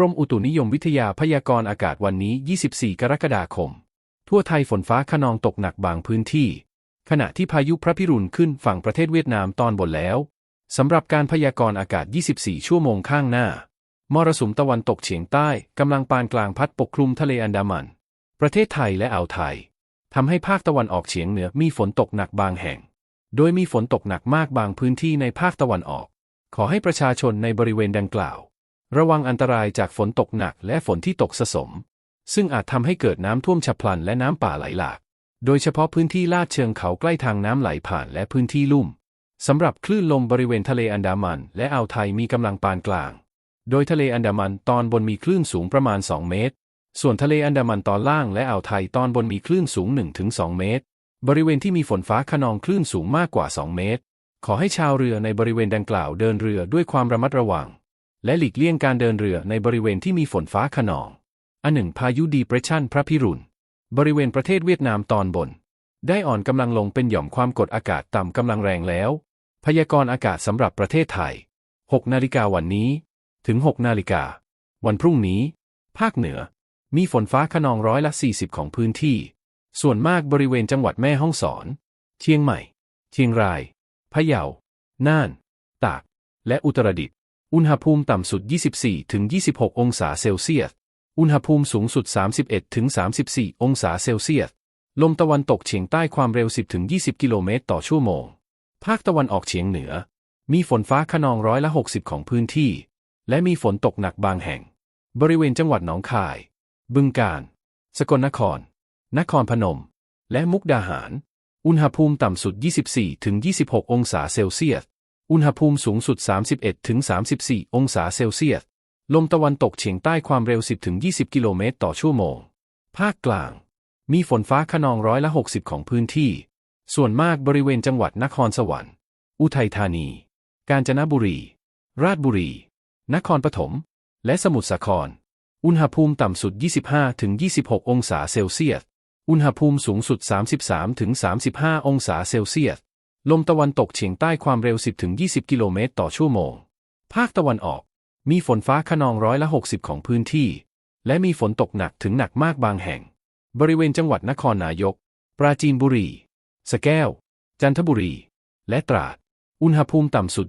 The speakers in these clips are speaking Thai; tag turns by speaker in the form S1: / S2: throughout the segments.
S1: รมอุตุนิยมวิทยาพยากรณ์อากาศวันนี้ 24 กรกฎาคม ทั่วไทยฝนฟ้าขนองตกหนักบางพื้นที่ ขณะที่พายุพระพิรุณขึ้นฝั่งประเทศเวียดนามตอนบนแล้ว สำหรับการพยากรณ์อากาศ 24 ชั่วโมงข้างหน้า มรสุมตะวันตกเฉียงใต้กำลังปานกลางพัดปกคลุมทะเลอันดามัน ประเทศไทยและอ่าวไทยทำให้ภาคตะวันออกเฉียงเหนือมีฝนตกหนักบางแห่ง โดยมีฝนตกหนักมากบางพื้นที่ในภาคตะวันออก ขอให้ประชาชนในบริเวณดังกล่าว ระวังอันตรายจากฝนตกหนักและฝนที่ตกสะสม ซึ่งอาจทำให้เกิดน้ำท่วมฉับพลันและน้ำป่าไหลหลาก โดยเฉพาะพื้นที่ลาดเชิงเขาใกล้ทางน้ำไหลผ่านและพื้นที่ลุ่ม สำหรับคลื่นลมบริเวณทะเลอันดามัน และอ่าวไทยมีกำลังปานกลาง โดยทะเลอันดามันตอนบนมีคลื่นสูงประมาณ 2 เมตร ส่วนทะเลอันดามันตอนล่างและอ่าวไทยตอนบนมีคลื่นสูง 1-2 เมตร บริเวณที่มีฝนฟ้าขนองคลื่นสูงมากกว่า 2 เมตร ขอให้ชาวเรือในบริเวณดังกล่าวเดินเรือด้วยความระมัดระวัง และหลีกเลี่ยงการเดินเรือในบริเวณที่มีฝนฟ้าขนอง อันหนึ่งพายุดีเพรสชันพระพิรุณ บริเวณประเทศเวียดนามตอนบน ได้อ่อนกำลังลงเป็นหย่อมความกดอากาศต่ำกำลังแรงแล้ว พยากรณ์อากาศสำหรับประเทศไทย 6 นาฬิกาวันนี้ ถึง 6 นาฬิกา วันพรุ่งนี้ ภาคเหนือ มีฝนฟ้าขนองร้อยละ 40 ของพื้นที่ ส่วนมากบริเวณจังหวัดแม่ฮ่องสอน เชียงใหม่ เชียงราย พะเยา น่าน ตาก และอุตรดิตถ์ อุณหภูมิต่ำสุด 24-26 องศาเซลเซียส อุณหภูมิสูงสุด 31-34 องศาเซลเซียส ลมตะวันตกเฉียงใต้ความเร็ว 10-20 กิโลเมตรต่อชั่วโมง ภาคตะวันออกเฉียงเหนือ มีฝนฟ้าขนองร้อยละ 60 ของพื้นที่ และมีฝนตกหนักบางแห่ง บริเวณจังหวัดหนองคาย บึงกาฬ สกลนคร นครพนม และมุกดาหาร อุณหภูมิต่ำสุด 24-26 องศาเซลเซียส อุณหภูมิสูงสุด 31-34 องศาเซลเซียส ลมตะวันตกเฉียงใต้ความเร็ว 10-20 กิโลเมตรต่อชั่วโมง ภาคกลาง มีฝนฟ้าขนองร้อยละ 60 ของพื้นที่ ส่วนมากบริเวณจังหวัดนครสวรรค์ อุทัยธานี กาญจนบุรี ราชบุรี นครปฐม และสมุทรสาคร อุณหภูมิต่ำสุด 25-26 องศาเซลเซียส อุณหภูมิสูงสุด 33-35 องศาเซลเซียส ลมตะวันตกเฉียงใต้ความเร็ว 10-20 กิโลเมตรต่อชั่วโมง ภาคตะวันออก มีฝนฟ้าขนองร้อยละ 60 ของพื้นที่ และมีฝนตกหนักถึงหนักมากบางแห่ง บริเวณจังหวัดนครนายก ปราจีนบุรี สแก้ว จันทบุรี และตราด อุณหภูมิต่ำสุด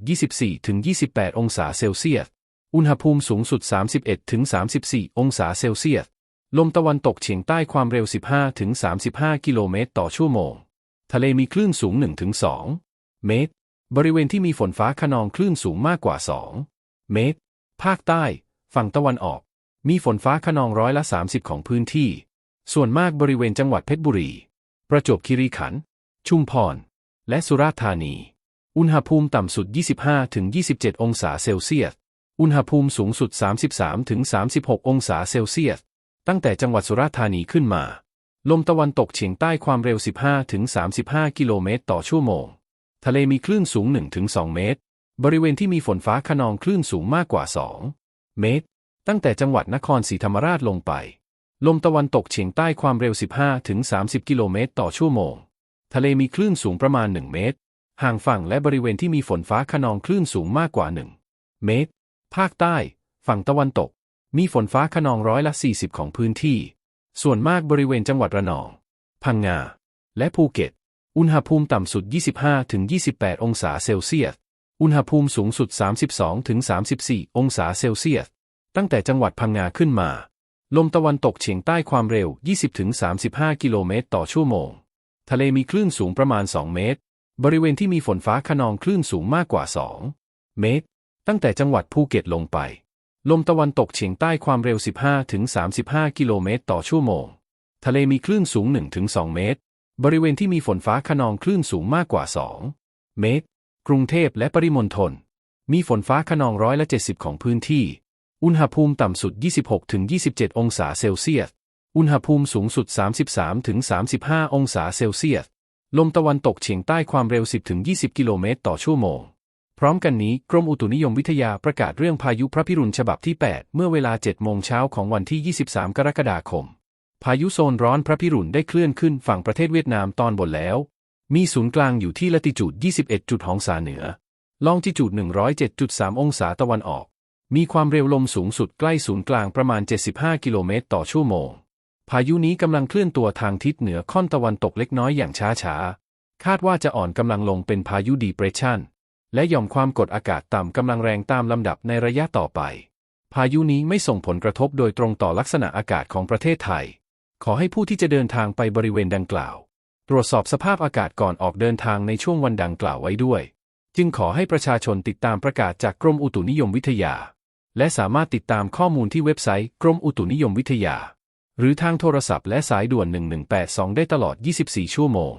S1: 24-28 องศาเซลเซียส อุณหภูมิสูงสุด 31-34 องศาเซลเซียส ลมตะวันตกเฉียงใต้ความเร็ว 15-35 กิโลเมตรต่อชั่วโมง ทะเลมีคลื่นสูง 1-2 เมตร บริเวณที่มีฝนฟ้าขนองคลื่นสูงมากกว่า 2 เมตร ภาคใต้ ฝั่งตะวันออก มีฝนฟ้าขนองร้อยละ 30 ของพื้นที่ ส่วนมากบริเวณจังหวัดเพชรบุรี ประจวบคีรีขันธ์ ชุมพร และสุราษฎร์ธานี อุณหภูมิต่ำสุด 25-27 องศาเซลเซียส อุณหภูมิสูงสุด 33-36 องศาเซลเซียส ตั้งแต่จังหวัดสุราษฎร์ธานีขึ้นมา ลมตะวันตกเฉียงใต้ความเร็ว 15-35 กิโลเมตรต่อชั่วโมง ทะเลมีคลื่นสูง 1-2 เมตร บริเวณที่มีฝนฟ้าขนองคลื่นสูงมากกว่า 2 เมตร ตั้งแต่จังหวัดนครศรีธรรมราชลงไป ลมตะวันตกเฉียงใต้ความเร็ว 15-30 กิโลเมตรต่อชั่วโมง ทะเลมีคลื่นสูงประมาณ 1 เมตร ห่างฝั่งและบริเวณที่มีฝนฟ้าขนองคลื่นสูงมากกว่า 1 เมตร ภาคใต้ ฝั่งตะวันตก มีฝนฟ้าขนองร้อยละ 40 ของพื้นที่ ส่วนมากบริเวณจังหวัดระนอง พังงา และภูเก็ต อุณหภูมิต่ำสุด 25-28 องศาเซลเซียส อุณหภูมิสูงสุด 32-34 องศาเซลเซียส ตั้งแต่จังหวัดพังงาขึ้นมา ลมตะวันตกเฉียงใต้ความเร็ว 20-35 กิโลเมตรต่อชั่วโมง ทะเลมีคลื่นสูงประมาณ 2 เมตร บริเวณที่มีฝนฟ้าขนองคลื่นสูงมากกว่า 2 เมตร ตั้งแต่จังหวัดภูเก็ตลงไป ลมตะวันตกเฉียงใต้ความเร็ว 15-35 กิโลเมตรต่อชั่วโมง ทะเลมีคลื่นสูง 1-2 เมตร บริเวณที่มีฝนฟ้าขนองคลื่นสูงมากกว่า 2 เมตร กรุงเทพและปริมณฑล มีฝนฟ้าขนองร้อยละ 70 ของพื้นที่ อุณหภูมิต่ำสุด 26-27 องศาเซลเซียส อุณหภูมิสูงสุด 33-35 องศาเซลเซียส ลมตะวันตกเฉียงใต้ความเร็ว 10-20 กิโลเมตรต่อชั่วโมง พร้อมกันนี้กรมอุตุนิยมวิทยาประกาศเรื่องพายุพระพิรุณฉบับที่ 8 เมื่อเวลา 7 โมงเช้าของวันที่ 23 กรกฎาคม พายุโซนร้อนพระพิรุณได้เคลื่อนขึ้นฝั่งประเทศเวียดนามตอนบนแล้ว มีศูนย์กลางอยู่ที่ละติจูด 21จุดองศาเหนือ ลองจิจูด 107.3 องศาตะวันออก มีความเร็วลมสูงสุดใกล้ศูนย์กลางประมาณ 75 กิโลเมตรต่อชั่วโมง พายุนี้กำลังเคลื่อนตัวทางทิศเหนือค่อนตะวันตกเล็กน้อยอย่างช้าๆ คาดว่าจะอ่อนกำลังลงเป็นพายุดีเพรสชัน และหย่อมความกดอากาศต่ำกำลังแรงตามลำดับในระยะต่อไป พายุนี้ไม่ส่งผลกระทบโดยตรงต่อลักษณะอากาศของประเทศไทย ขอให้ผู้ที่จะเดินทางไปบริเวณดังกล่าว ตรวจสอบสภาพอากาศก่อนออกเดินทางในช่วงวันดังกล่าวไว้ด้วย จึงขอให้ประชาชนติดตามประกาศจากกรมอุตุนิยมวิทยา และสามารถติดตามข้อมูลที่เว็บไซต์กรมอุตุนิยมวิทยา หรือทางโทรศัพท์และสายด่วน 1182 ได้ตลอด 24 ชั่วโมง